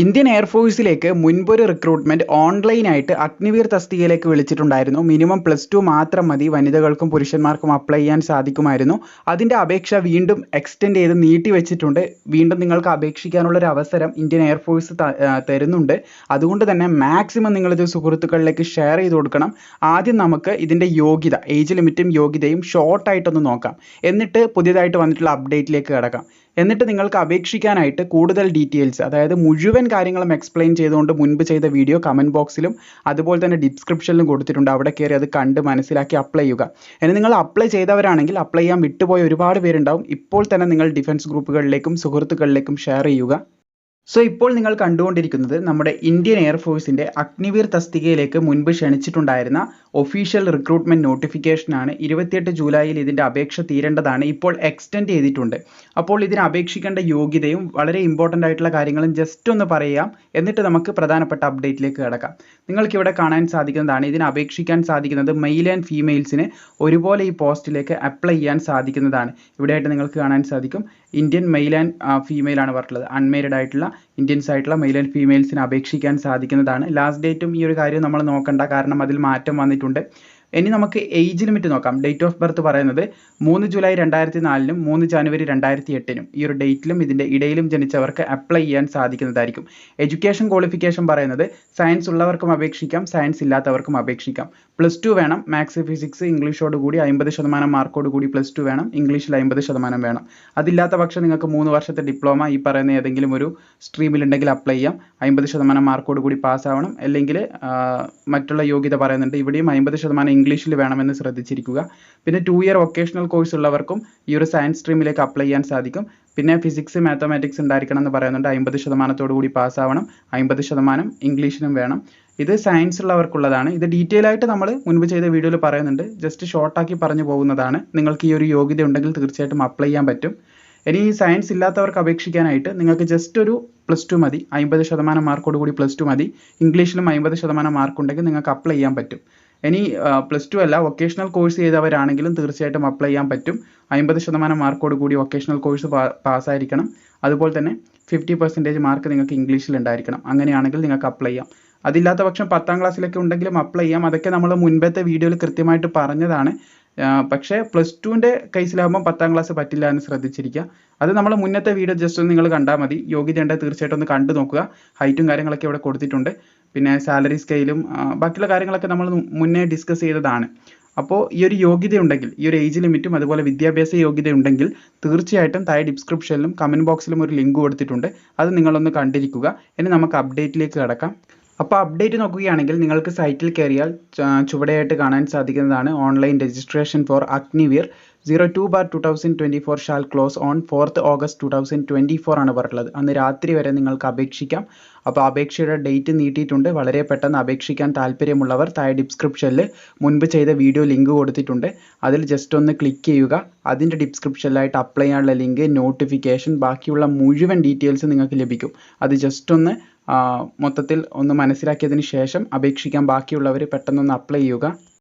Indian എയർഫോഴ്സിലേക്ക് മുൻപൊരു recruitment ഓൺലൈനായിട്ട് അഗ്നിവീർ തസ്തികയിലേക്ക് വിളിച്ചിട്ടുണ്ടായിരുന്നു. മിനിമം പ്ലസ് ടു മാത്രം മതി. വനിതകൾക്കും പുരുഷന്മാർക്കും അപ്ലൈ ചെയ്യാൻ സാധിക്കുമായിരുന്നു. അതിന്റെ അപേക്ഷ വീണ്ടും എക്സ്റ്റെൻഡ് ചെയ്ത് നീട്ടി വെച്ചിട്ടുണ്ട്. വീണ്ടും നിങ്ങൾക്ക് അപേക്ഷിക്കാനുള്ള ഒരു അവസരം ഇന്ത്യൻ എയർഫോഴ്സ് തരുന്നുണ്ട്. അതുകൊണ്ട് തന്നെ മാക്സിമം നിങ്ങളിത് സുഹൃത്തുക്കളിലേക്ക് ഷെയർ ചെയ്ത് കൊടുക്കണം. ആദ്യം നമുക്ക് ഇതിന്റെ യോഗ്യത ഏജ് ലിമിറ്റും യോഗ്യതയും ഷോർട്ടായിട്ടൊന്ന് നോക്കാം. എന്നിട്ട് പുതിയതായിട്ട് വന്നിട്ടുള്ള അപ്ഡേറ്റിലേക്ക് കിടക്കാം. എന്നിട്ട് നിങ്ങൾക്ക് അപേക്ഷിക്കാനായിട്ട് കൂടുതൽ ഡീറ്റെയിൽസ് അതായത് മുഴുവൻ കാര്യങ്ങളും എക്സ്പ്ലെയിൻ ചെയ്തുകൊണ്ട് മുൻപ് ചെയ്ത വീഡിയോ കമന്റ് ബോക്സിലും അതുപോലെ തന്നെ ഡിസ്ക്രിപ്ഷനിലും കൊടുത്തിട്ടുണ്ട്. അവിടെ കയറി അത് കണ്ട് മനസ്സിലാക്കി അപ്ലൈ ചെയ്യുക. ഇനി നിങ്ങൾ അപ്ലൈ ചെയ്തവരാണെങ്കിൽ അപ്ലൈ ചെയ്യാൻ വിട്ടുപോയ ഒരുപാട് പേരുണ്ടാവും. ഇപ്പോൾ തന്നെ നിങ്ങൾ ഡിഫൻസ് ഗ്രൂപ്പുകളിലേക്കും സുഹൃത്തുക്കളിലേക്കും ഷെയർ ചെയ്യുക. സോ ഇപ്പോൾ നിങ്ങൾ കണ്ടുകൊണ്ടിരിക്കുന്നത് നമ്മുടെ ഇന്ത്യൻ എയർഫോഴ്സിന്റെ അഗ്നിവീർ തസ്തികയിലേക്ക് മുൻപ് ക്ഷണിച്ചിട്ടുണ്ടായിരുന്ന ഒഫീഷ്യൽ റിക്രൂട്ട്മെന്റ് നോട്ടിഫിക്കേഷനാണ് ഇരുപത്തിയെട്ട് ജൂലൈയിൽ ഇതിന്റെ അപേക്ഷ തീരേണ്ടതാണ്. ഇപ്പോൾ എക്സ്റ്റെൻഡ് ചെയ്തിട്ടുണ്ട്. അപ്പോൾ ഇതിന് അപേക്ഷിക്കേണ്ട യോഗ്യതയും വളരെ ഇമ്പോർട്ടന്റ് ആയിട്ടുള്ള കാര്യങ്ങളും ജസ്റ്റ് ഒന്ന് പറയാം. എന്നിട്ട് നമുക്ക് പ്രധാനപ്പെട്ട അപ്ഡേറ്റിലേക്ക് കിടക്കാം. നിങ്ങൾക്ക് ഇവിടെ കാണാൻ സാധിക്കുന്നതാണ്. ഇതിന് അപേക്ഷിക്കാൻ സാധിക്കുന്നത് മെയിൽ ആൻഡ് ഫീമെയിൽസിന് ഒരുപോലെ ഈ പോസ്റ്റിലേക്ക് അപ്ലൈ ചെയ്യാൻ സാധിക്കുന്നതാണ്. ഇവിടെയായിട്ട് നിങ്ങൾക്ക് കാണാൻ സാധിക്കും. ഇന്ത്യൻ മെയിൽ ആൻഡ് ഫീമെയിൽ ആണ് പറഞ്ഞിട്ടുള്ളത്. അൺമേരിഡ് ആയിട്ടുള്ള ഇന്ത്യൻസ് ആയിട്ടുള്ള മെയിൽ ആൻഡ് ഫീമെയിൽസിന് അപേക്ഷിക്കാൻ സാധിക്കുന്നതാണ്. ലാസ്റ്റ് ഡേറ്റും ഈ ഒരു കാര്യം നമ്മൾ നോക്കണ്ട. കാരണം അതിൽ മാറ്റം വന്നിട്ടുണ്ട്. ഇനി നമുക്ക് ഏജ് ലിമിറ്റ് നോക്കാം. ഡേറ്റ് ഓഫ് ബർത്ത് പറയുന്നത് മൂന്ന് ജൂലൈ രണ്ടായിരത്തി നാലിനും മൂന്ന് ജനുവരി രണ്ടായിരത്തി എട്ടിനും ഈ ഒരു ഡേറ്റിലും ഇതിന്റെ ഇടയിലും ജനിച്ചവർക്ക് അപ്ലൈ ചെയ്യാൻ സാധിക്കുന്നതായിരിക്കും. എഡ്യൂക്കേഷൻ ക്വാളിഫിക്കേഷൻ പറയുന്നത് സയൻസ് ഉള്ളവർക്കും അപേക്ഷിക്കാം സയൻസ് ഇല്ലാത്തവർക്കും അപേക്ഷിക്കാം. പ്ലസ് ടു വേണം മാത്സ് ഫിസിക്സ് ഇംഗ്ലീഷോട് കൂടി അമ്പത് ശതമാനം മാർക്കോട് കൂടി പ്ലസ് ടു വേണം ഇംഗ്ലീഷിൽ അമ്പത് ശതമാനം വേണം. അതില്ലാത്ത പക്ഷം നിങ്ങൾക്ക് മൂന്ന് വർഷത്തെ ഡിപ്ലോമ ഈ പറയുന്ന ഏതെങ്കിലും ഒരു സ്ട്രീമിലുണ്ടെങ്കിൽ അപ്ലൈ ചെയ്യാം. അമ്പത് ശതമാനം മാർക്കോട് കൂടി പാസ്സാവണം അല്ലെങ്കിൽ മറ്റുള്ള യോഗ്യത പറയുന്നുണ്ട്. ഇവിടെയും അമ്പത് ശതമാനം ഇംഗ്ലീഷിൽ വേണമെന്ന് ശ്രദ്ധിച്ചിരിക്കുക. പിന്നെ ടു ഇയർ വൊക്കേഷണൽ കോഴ്സ് ഉള്ളവർക്കും ഈ ഒരു സയൻസ് സ്ട്രീമിലേക്ക് അപ്ലൈ ചെയ്യാൻ സാധിക്കും. പിന്നെ ഫിസിക്സ് മാത്തമാറ്റിക്സ് ഉണ്ടായിരിക്കണം എന്ന് പറയുന്നുണ്ട്. അമ്പത് ശതമാനത്തോടു കൂടി പാസ്സാവണം അമ്പത് ശതമാനം ഇംഗ്ലീഷിനും വേണം. ഇത് സയൻസ് ഉള്ളവർക്കുള്ളതാണ്. ഇത് ഡീറ്റെയിൽ ആയിട്ട് നമ്മൾ മുൻപ് ചെയ്ത വീഡിയോയിൽ പറയുന്നുണ്ട്. ജസ്റ്റ് ഷോർട്ടാക്കി പറഞ്ഞു പോകുന്നതാണ്. നിങ്ങൾക്ക് ഈ ഒരു യോഗ്യത ഉണ്ടെങ്കിൽ തീർച്ചയായിട്ടും അപ്ലൈ ചെയ്യാൻ പറ്റും. ഇനി ഈ സയൻസ് ഇല്ലാത്തവർക്ക് അപേക്ഷിക്കാനായിട്ട് നിങ്ങൾക്ക് ജസ്റ്റ് ഒരു പ്ലസ് ടു മതി. അമ്പത് ശതമാനം മാർക്കോട് കൂടി പ്ലസ് ടു മതി. ഇംഗ്ലീഷിലും അമ്പത് ശതമാനം മാർക്ക് ഉണ്ടെങ്കിൽ നിങ്ങൾക്ക് അപ്ലൈ ചെയ്യാൻ പറ്റും. ഇനി പ്ലസ് ടു അല്ല വൊക്കേഷണൽ കോഴ്സ് ചെയ്തവരാണെങ്കിലും തീർച്ചയായിട്ടും അപ്ലൈ ചെയ്യാൻ പറ്റും. അമ്പത് ശതമാനം മാർക്കോട് കൂടി വൊക്കേഷണൽ കോഴ്സ് പാസ്സായിരിക്കണം അതുപോലെ തന്നെ ഫിഫ്റ്റി പെർസെന്റേജ് മാർക്ക് നിങ്ങൾക്ക് ഇംഗ്ലീഷിൽ ഉണ്ടായിരിക്കണം. അങ്ങനെയാണെങ്കിൽ നിങ്ങൾക്ക് അപ്ലൈ ചെയ്യാം. അതില്ലാത്ത പക്ഷം പത്താം ക്ലാസ്സിലൊക്കെ ഉണ്ടെങ്കിലും അപ്ലൈ ചെയ്യാം. അതൊക്കെ നമ്മൾ മുൻപത്തെ വീഡിയോയിൽ കൃത്യമായിട്ട് പറഞ്ഞതാണ്. പക്ഷേ പ്ലസ് ടുവിന്റെ കേസിലാകുമ്പോൾ പത്താം ക്ലാസ് പറ്റില്ല എന്ന് ശ്രദ്ധിച്ചിരിക്കുക. അത് നമ്മൾ മുന്നത്തെ വീഡിയോ ജസ്റ്റ് ഒന്ന് നിങ്ങൾ കണ്ടാൽ മതി. യോഗ്യത ഉണ്ടെങ്കിൽ തീർച്ചയായിട്ടും ഒന്ന് കണ്ടു നോക്കുക. ഹൈറ്റും കാര്യങ്ങളൊക്കെ ഇവിടെ കൊടുത്തിട്ടുണ്ട്. പിന്നെ സാലറി സ്കെയിലും ബാക്കിയുള്ള കാര്യങ്ങളൊക്കെ നമ്മൾ മുന്നേ ഡിസ്കസ് ചെയ്തതാണ്. അപ്പോൾ ഈ ഒരു യോഗ്യത ഉണ്ടെങ്കിൽ ഈ ഒരു ഏജ് ലിമിറ്റും അതുപോലെ വിദ്യാഭ്യാസ യോഗ്യത ഉണ്ടെങ്കിൽ തീർച്ചയായിട്ടും താഴെ ഡിസ്ക്രിപ്ഷനിലും കമന്റ് ബോക്സിലും ഒരു ലിങ്ക് കൊടുത്തിട്ടുണ്ട്. അത് നിങ്ങളൊന്ന് കണ്ടിരിക്കുക. ഇനി നമുക്ക് അപ്ഡേറ്റിലേക്ക് കിടക്കാം. അപ്പോൾ അപ്ഡേറ്റ് നോക്കുകയാണെങ്കിൽ നിങ്ങൾക്ക് സൈറ്റിൽ കയറിയാൽ ചുവടെയായിട്ട് കാണാൻ സാധിക്കുന്നതാണ് online registration for Agniveer zero bar two thousand twenty four shall close on fourth August two thousand twenty four ആണ് പറഞ്ഞിട്ടുള്ളത്. അന്ന് രാത്രി വരെ നിങ്ങൾക്ക് അപേക്ഷിക്കാം. അപ്പോൾ അപേക്ഷയുടെ ഡേറ്റ് നീട്ടിയിട്ടുണ്ട്. വളരെ പെട്ടെന്ന് അപേക്ഷിക്കാൻ താല്പര്യമുള്ളവർ താഴെ ഡിസ്ക്രിപ്ഷനിൽ മുൻപ് ചെയ്ത വീഡിയോ ലിങ്ക് കൊടുത്തിട്ടുണ്ട്. അതിൽ ജസ്റ്റ് ഒന്ന് ക്ലിക്ക് ചെയ്യുക. അതിന്റെ ഡിസ്ക്രിപ്ഷനിലായിട്ട് അപ്ലൈ ചെയ്യാനുള്ള ലിങ്ക് നോട്ടിഫിക്കേഷൻ ബാക്കിയുള്ള മുഴുവൻ ഡീറ്റെയിൽസ് നിങ്ങൾക്ക് ലഭിക്കും. അത് ജസ്റ്റ് ഒന്ന് മൊത്തത്തിൽ ഒന്ന് മനസ്സിലാക്കിയതിന് ശേഷം അപേക്ഷിക്കാൻ ബാക്കിയുള്ളവർ പെട്ടെന്നൊന്ന് അപ്ലൈ ചെയ്യുക.